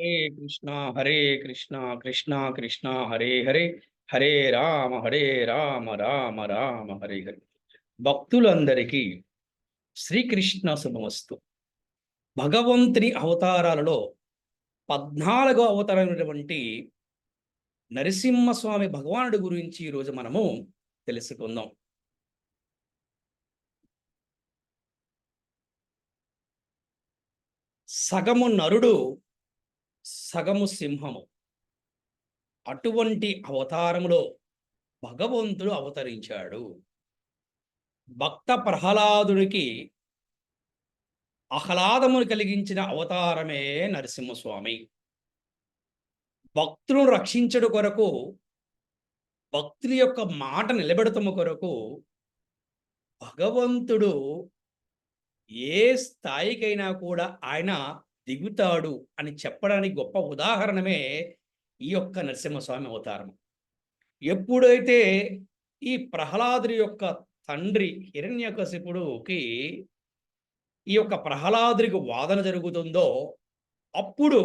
హరే కృష్ణ హరే కృష్ణ కృష్ణ కృష్ణ హరే హరే హరే రామ హరే రామ రామ రామ హరే హరే. భక్తులందరికీ శ్రీకృష్ణ శుభమస్తు. భగవంతుని అవతారాలలో పద్నాలుగో అవతారమైనటువంటి నరసింహస్వామి భగవానుడి గురించి ఈరోజు మనము తెలుసుకుందాం. సగము నరుడు సగము సింహము. అటువంటి అవతారములో భగవంతుడు అవతరించాడు. భక్త ప్రహ్లాదుడికి ఆహ్లాదమును కలిగించిన అవతారమే నరసింహస్వామి. భక్తులను రక్షించడు కొరకు భక్తుల యొక్క మాట నిలబెడతము కొరకు భగవంతుడు ఏ స్థాయికైనా కూడా ఆయన దిగుతాడు అని చెప్పడానికి గొప్ప ఉదాహరణమే ఈ యొక్క నరసింహస్వామి అవతారం. ఎప్పుడైతే ఈ ప్రహ్లాదుడి యొక్క తండ్రి హిరణ్యకశిపుడుకి ఈ యొక్క ప్రహ్లాదుడికి వాదన జరుగుతుందో అప్పుడు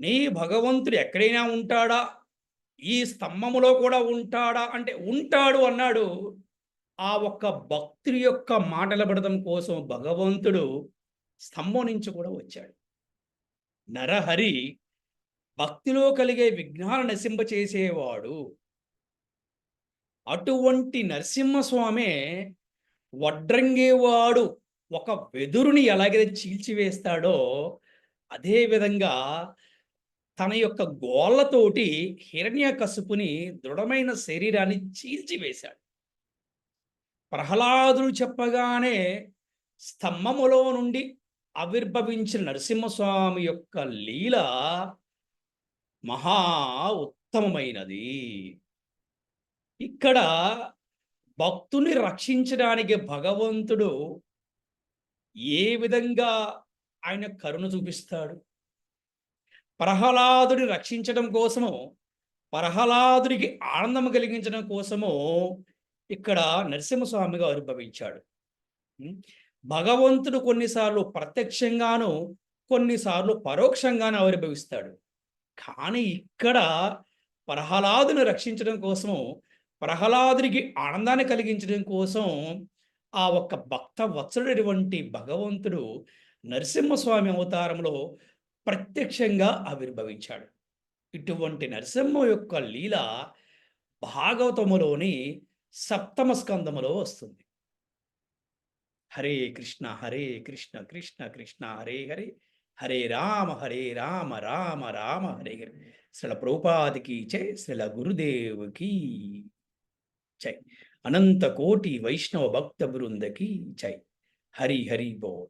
నీ భగవంతుడు ఎక్కడైనా ఉంటాడా? ఈ స్తంభములో కూడా ఉంటాడా? అంటే ఉంటాడు అన్నాడు. ఆ ఒక్క భక్తుడి యొక్క మాటల పడటం కోసం భగవంతుడు స్తంభం నుంచి కూడా వచ్చాడు. నరహరి భక్తిలో కలిగే విఘ్నాలు నశింపచేసేవాడు అటువంటి నరసింహస్వామి వడ్రంగేవాడు. ఒక వెదురుని ఎలాగైతే చీల్చివేస్తాడో అదే విధంగా తన యొక్క గోళ్ళతోటి హిరణ్య కసుపుని దృఢమైన శరీరాన్ని చీల్చివేశాడు. ప్రహ్లాదుడు చెప్పగానే స్తంభములో నుండి ఆవిర్భవించిన నరసింహస్వామి యొక్క లీల మహా ఉత్తమమైనది. ఇక్కడ భక్తుని రక్షించడానికి భగవంతుడు ఏ విధంగా ఆయన కరుణ చూపిస్తాడు? ప్రహ్లాదుని రక్షించడం కోసము ప్రహ్లాదుడికి ఆనందం కలిగించడం కోసము ఇక్కడ నరసింహస్వామిగా ఆవిర్భవించాడు. భగవంతుడు కొన్నిసార్లు ప్రత్యక్షంగాను కొన్నిసార్లు పరోక్షంగాను ఆవిర్భవిస్తాడు. కానీ ఇక్కడ ప్రహ్లాదును రక్షించడం కోసం ప్రహ్లాదుడికి ఆనందాన్ని కలిగించడం కోసం ఆ ఒక్క భక్త వత్సడటువంటి భగవంతుడు నరసింహస్వామి అవతారంలో ప్రత్యక్షంగా ఆవిర్భవించాడు. ఇటువంటి నరసింహ యొక్క లీల భాగవతములోని సప్తమ స్కందములో వస్తుంది. హరే కృష్ణ హరే కృష్ణ కృష్ణ కృష్ణ హరే హరే హరే రామ హరే రామ రామ రామ హరే హరే శ్రీల ప్రభుపాదికి చై శ్రీల గురుదేవుకి చై అనంత కోటి వైష్ణవ భక్త బృందకి చై హరి హరి బోల్